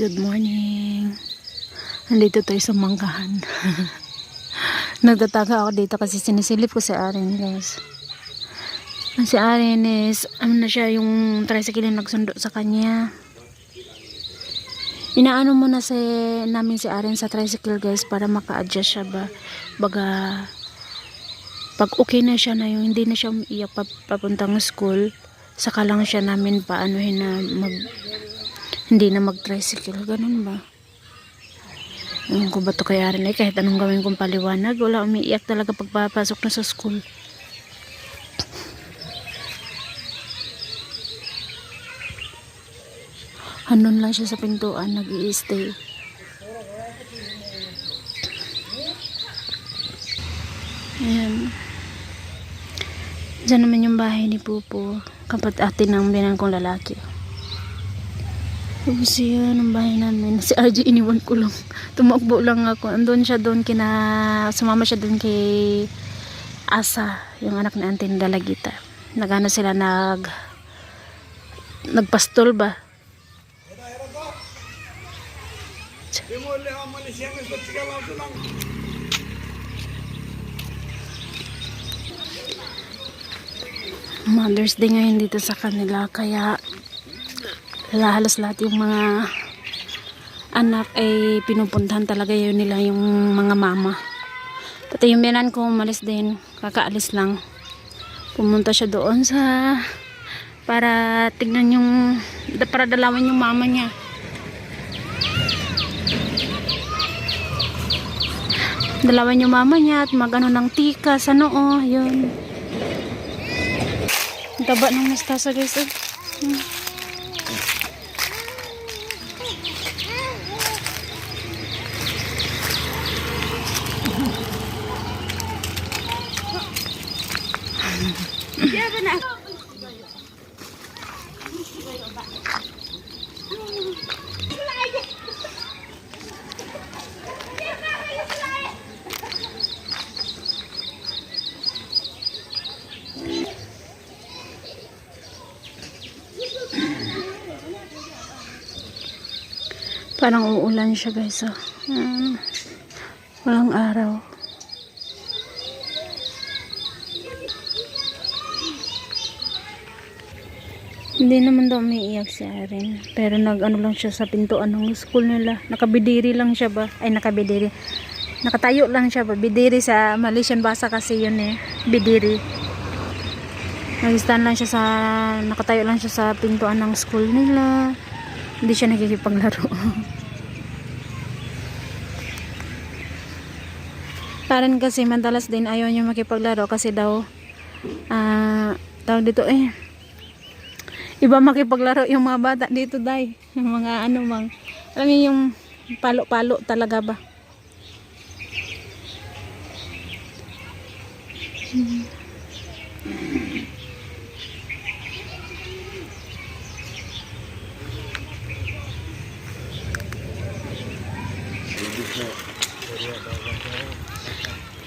good morning. Nandito tayo sa mangkahan. Nagtataga ako dito kasi sinisilip ko si Aren, guys. Si Aren is, ano na siya, yung tricycle yung nagsundo sa kanya. Inaano muna si, namin si Aren sa tricycle, guys, para maka-adjust siya ba. Baga, pag okay na siya na yung hindi na siya umiiyak pa, papuntang school, saka lang siya namin paanuhin na mag hindi na mag-tricycle, ganun ba? Ewan ko ba ito kaya rin eh, kahit anong gawin kong paliwanag, wala umiiyak talaga pagpapasok na sa school. Andun lang siya sa pintuan, nag stay Ayan. Diyan naman yung bahay ni Pupo. Kapat ate ng binan kong lalaki. Tapos yun, ang bahay namin. Si RJ iniwan ko lang. Tumakbo lang ako. Andun siya doon kina... Sumama siya doon kay Asa, yung anak ni Auntie Dalagita. Nagano sila nag... Nagpastol ba? Mother's Day ngayon dito sa kanila kaya halos lahat yung mga anak ay pinupuntahan talaga yun nila yung mga mama. Pati yung binan ko umalis din. Kakaalis lang. Pumunta siya doon sa para tignan yung para dalawan yung mama niya. Dalawan yung mama niya at magano ng tika sa noo yun. Taba ng mustasa guys eh. Hmm. Parang uulan siya guys. Oh. Mm. Walang araw. Hindi naman daw umiiyak si Aren. Pero nag-ano lang siya sa pintuan ng school nila. Nakabidiri lang siya ba? Ay nakabidiri. Nakatayo lang siya ba? Bidiri sa Malaysian basa kasi yun eh. Bidiri. Nag-stand lang siya sa... Nakatayo lang siya sa pintuan ng school nila. Hindi siya nakikipaglaro. Parang kasi madalas din ayaw niya makipaglaro kasi daw ah tawag dito eh iba makipaglaro yung mga bata dito dai yung mga ano mang alam niyo yung palo-palo talaga ba?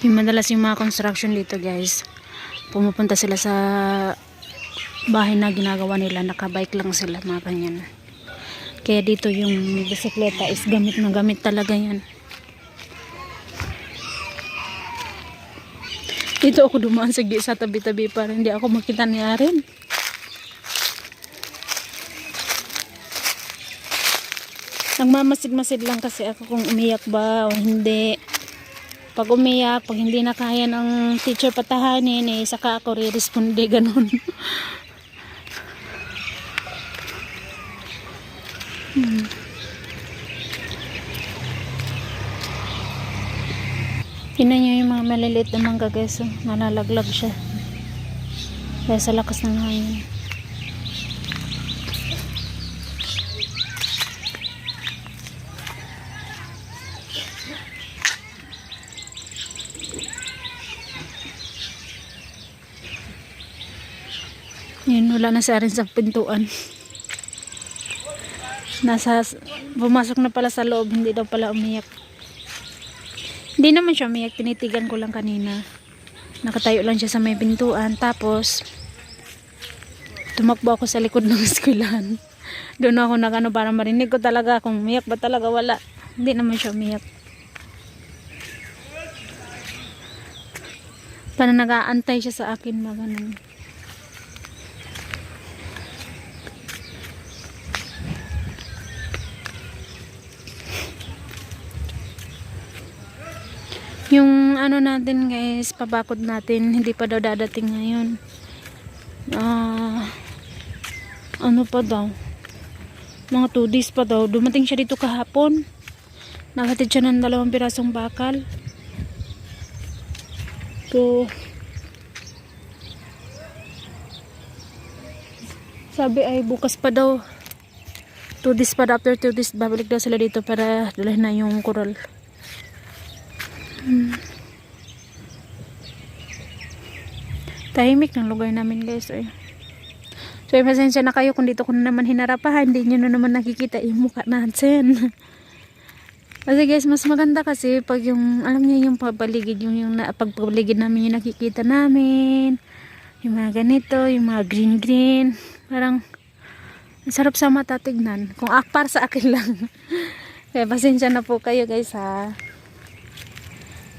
Yung madalas yung mga construction dito guys, pumupunta sila sa bahay na ginagawa nila, nakabike lang sila mga ganyan. Kaya dito yung bisikleta is gamit na gamit talaga yan. Dito ako dumaan sa, sa tabi-tabi para hindi ako makita ni Aren. Nagmamasid-masid lang kasi ako kung umiyak ba o hindi pag umiyak, pag hindi na kaya ng teacher patahanin, eh, saka ako re-responde, ganun. Tingnan nyo yung mga maliliit na mangga guys, oh. nalalaglag siya. Kaya sa lakas ng hangin. Yun, wala na Arin sa pintuan. Nasa, pumasok na pala sa loob, hindi daw pala umiyak. Hindi naman siya umiyak, tinitigan ko lang kanina. Nakatayo lang siya sa may pintuan, tapos, tumakbo ako sa likod ng eskwelahan. Doon ako nagano para marinig ko talaga kung umiyak ba talaga wala. Hindi naman siya umiyak. Parang nag-aantay siya sa akin na. Yung ano natin guys, pabakod natin, hindi pa daw dadating ngayon. Ah, ano pa daw? Mga 2 days pa daw. Dumating siya dito kahapon. Naghatid siya ng dalawang pirasong bakal. So, sabi ay bukas pa daw. 2 days pa daw. After 2 days, babalik daw sila dito para dalhin na yung coral. Tahimik ng lugar namin guys. Eh. So, pasensya na kayo kung dito ko na naman hinarapahan. Hindi nyo na naman nakikita yung mukha natin. kasi guys, mas maganda kasi pag yung, alam niyo yung papaligid, yung, yung na, namin yung nakikita namin. Yung mga ganito, yung mga green green. Parang, ang sarap sa mata tignan. Kung akpar sa akin lang. Kaya pasensya na po kayo guys ha.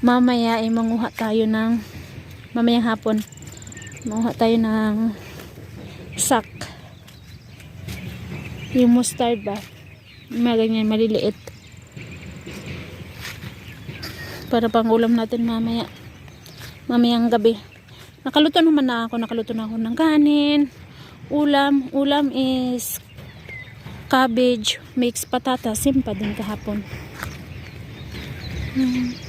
Mamaya ay manguha tayo ng, mamayang hapon, manguha tayo ng sak. Yung mustard ba? Mga ganyan, maliliit. Para pang ulam natin mamaya. Mamayang gabi. Nakaluto naman na ako. Nakaluto na ako ng kanin. Ulam. Ulam is cabbage, mixed patata. Simpa din kahapon. Hmm.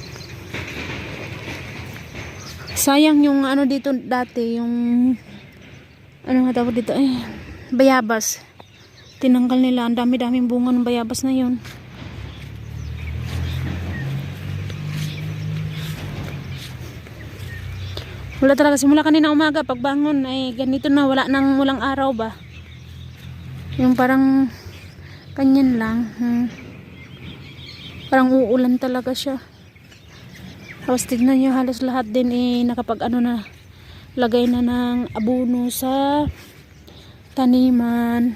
Sayang yung ano dito dati, yung ano nga tawag dito eh, bayabas. Tinanggal nila, ang dami-daming bunga ng bayabas na yun. Wala talaga, simula kanina umaga, pagbangon ay ganito na, wala nang walang araw ba. Yung parang kanyan lang. Hmm. Parang uulan talaga siya. Tapos tignan nyo halos lahat din eh nakapag ano na lagay na ng abono sa taniman.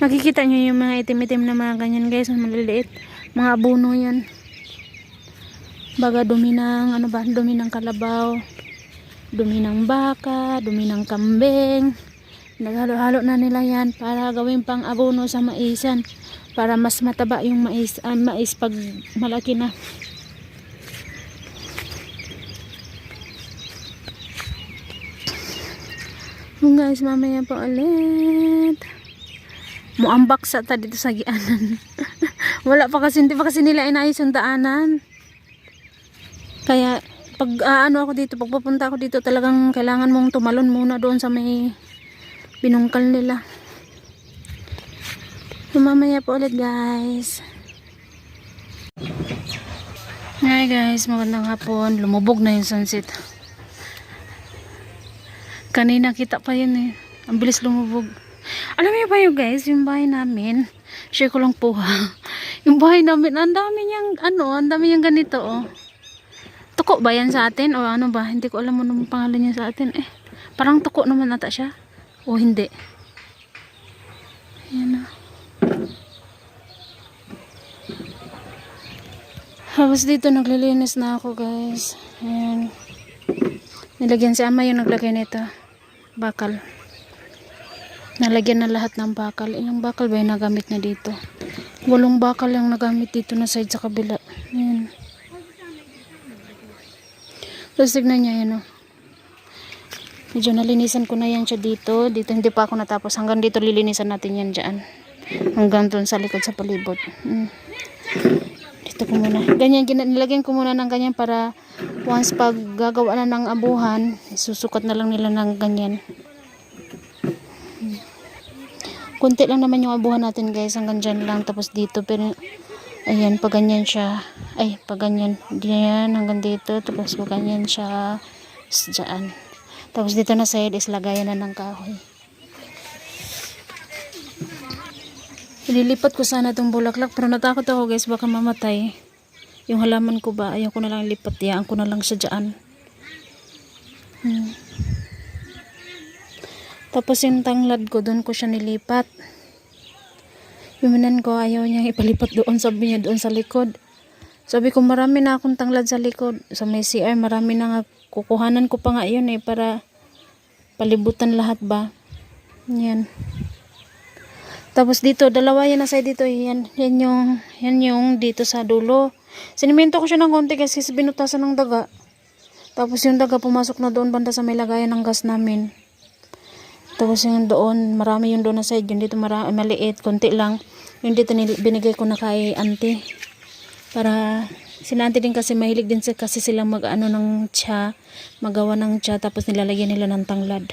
Nakikita nyo yung mga itim-itim na mga ganyan guys, maliliit. Mga abono yan. Baga dumi ng, ano ba, dumi ng kalabaw. Dumi ng baka, dumi ng kambing. Naghalo-halo na nila yan para gawin pang abono sa maisan para mas mataba yung mais, ah, mais pag malaki na. So guys, mamaya pa ulit. Muambak sa ta dito sa gianan. Wala pa kasi, hindi pa kasi nila inayos yung daanan. Kaya, pag ah, ano ako dito, pag pupunta ako dito, talagang kailangan mong tumalon muna doon sa may binungkal nila. Mamaya po ulit guys. Hi guys, magandang hapon. Lumubog na yung sunset. Kanina kita pa yun eh. Ang bilis lumubog. Alam niyo ba yun guys, yung bahay namin, share ko lang po ha. Yung bahay namin, ang dami niyang, ano, ang dami niyang ganito oh. Tuko ba yan sa atin o ano ba? Hindi ko alam ano pangalan niya sa atin eh. Parang tuko naman ata siya. O hindi. Ayan na. Tapos dito naglilinis na ako guys. Ayan. Nilagyan si ama yung naglagay nito. Bakal. Nalagyan na lahat ng bakal. Ilang bakal ba yung nagamit na dito? Walong bakal yung nagamit dito na side sa kabila. Ayan. Tapos tignan niya yan oh. Medyo nalinisan ko na yan siya dito. Dito hindi pa ako natapos. Hanggang dito lilinisan natin yan dyan. Hanggang doon sa likod sa palibot. Mm. Dito ko muna. Ganyan, nilagyan ko muna ng ganyan para once pag gagawa na ng abuhan, susukat na lang nila ng ganyan. Kunti lang naman yung abuhan natin guys. Hanggang dyan lang. Tapos dito. Pero ayan, pag ganyan siya. Ay, pag ganyan. Ganyan hanggang dito. Tapos pag ganyan siya. Dyan. Tapos dito na side is lagayan na ng kahoy. Ililipat ko sana itong bulaklak pero natakot ako guys baka mamatay. Yung halaman ko ba ayaw ko na lang lipat. Iyaan ko na lang siya dyan. Hmm. Tapos yung tanglad ko, doon ko siya nilipat. Yung minan ko, ayaw niya ipalipat doon. Sabi niya doon sa likod. Sabi ko, marami na akong tanglad sa likod. Sa may CR, marami na nga. Kukuhanan ko pa nga yun eh, para palibutan lahat ba. Yan. Tapos dito, dalawa yan na side dito. Yan, yan yung, yan yung dito sa dulo. Sinimento ko siya ng konti kasi binutasan ng daga. Tapos yung daga pumasok na doon banda sa may lagayan ng gas namin. Tapos yung doon, marami yung doon na side. Yung dito marami, maliit, konti lang. Yung dito binigay ko na kay auntie. Para, si auntie din kasi mahilig din sa, kasi silang mag ano ng tsa. Magawa ng tsa tapos nilalagyan nila ng tanglad.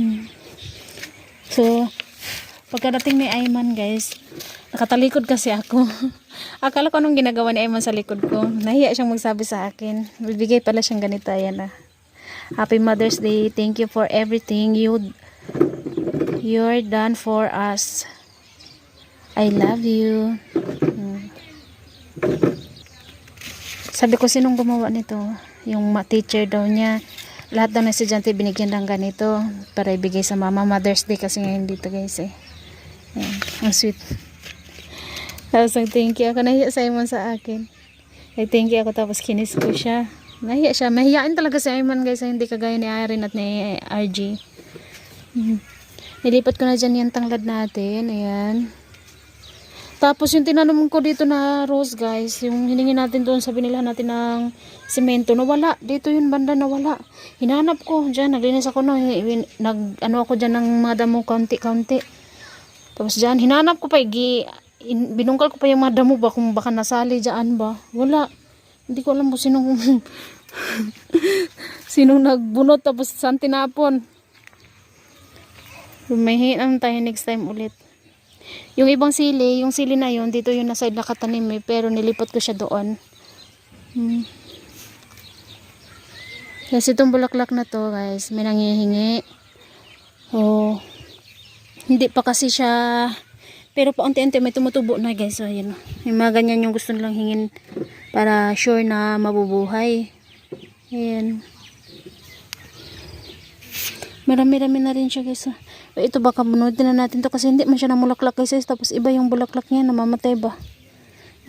Hmm. So, pagkadating ni Ayman guys, nakatalikod kasi ako. Akala ko anong ginagawa ni Ayman sa likod ko. Nahiya siyang magsabi sa akin. Bibigay pala siyang ganito. Ayan na. Happy Mother's Day. Thank you for everything you you're done for us. I love you. Hmm. Sabi ko, sinong gumawa nito? Yung teacher daw niya. Lahat daw ng estudyante binigyan ng ganito para ibigay sa mama. Mother's Day kasi ngayon dito guys eh. Ang sweet. Tapos ang thank you ako. Nahiya sa Simon sa akin. Ay thank you ako tapos kinis ko siya. Nahiya siya. Mahiyaan talaga si Ayman guys. Hindi kagaya ni Irene at ni RG. Hmm. Nilipat ko na dyan yung tanglad natin. Ayan. Tapos yung tinanong ko dito na rose guys, yung hiningi natin doon sa binila natin ng semento, nawala. Dito yung banda nawala. Hinanap ko dyan, naglinis ako hin- nag, ano ako dyan ng mga damo kaunti-kaunti. Tapos dyan, hinanap ko pa, igi, in, binungkal ko pa yung mga damo ba, kung baka nasali dyan ba. Wala. Hindi ko alam kung sinong, sinong nagbunot tapos saan tinapon. Lumahin tayo next time ulit. Yung ibang sili, yung sili na yun, dito yung nasa nakatanim eh, pero nilipat ko siya doon. Hmm. Kasi itong bulaklak na to, guys, may nangihingi. Oh, hindi pa kasi siya, pero paunti-unti may tumutubo na, guys. So, yun. Yung mga ganyan yung gusto nilang hingin para sure na mabubuhay. Ayan. Marami-rami na rin siya, guys. Eh, Ito baka bunutin na natin to kasi hindi man siya namulaklak guys. Tapos iba yung bulaklak niya, namamatay ba?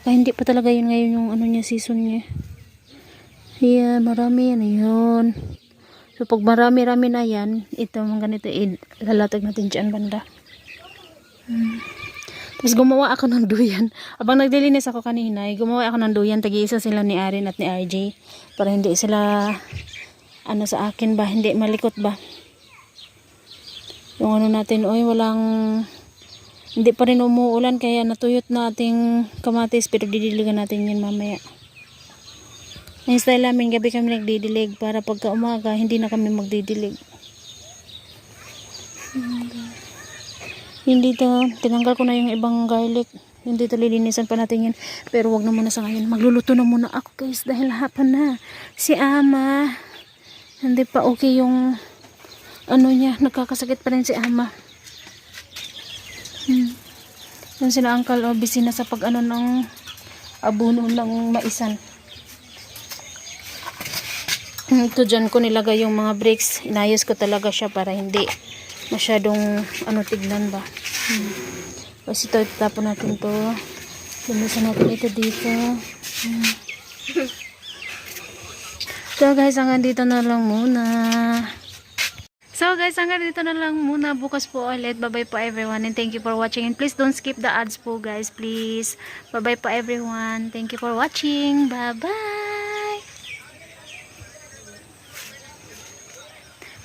Kaya hindi pa talaga yun ngayon yung ano niya, season niya. Ayan, marami yan. Ayun. So, pag marami-rami na yan, ito, mga ganito, ilalatag natin dyan banda. Hmm. Tapos gumawa ako ng duyan. Abang nagdilinis ako kanina, eh, gumawa ako ng duyan. Tagi-isa sila ni Arin at ni RJ. Para hindi sila, ano sa akin ba, hindi malikot ba. Yung ano natin, oy, walang, hindi pa rin umuulan, kaya natuyot na ating kamatis, pero didiligan natin yan mamaya. Ang style namin, gabi kami nagdidilig, para pagka umaga, hindi na kami magdidilig. Hindi to, tinanggal ko na yung ibang garlic. Hindi to lilinisan pa natin yan. Pero wag na muna sa ngayon. Magluluto na muna ako guys dahil hapon na. Si Ama, hindi pa okay yung ano niya, nagkakasakit pa rin si Ama. Hmm. Yung sila uncle, oh, busy na sa pag ano ng abuno ng maisan. Ito dyan ko nilagay yung mga bricks. Inayos ko talaga siya para hindi masyadong ano tignan ba. Hmm. Tapos ito, itapon natin to. Lumisan natin ito dito. Hmm. So guys, hanggang dito na lang muna. So guys, hanggang dito na lang muna. Bukas po ulit. Bye-bye po everyone. And thank you for watching. And please don't skip the ads po guys. Please. Bye-bye po everyone. Thank you for watching. Bye-bye.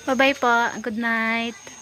Bye-bye po. Good night.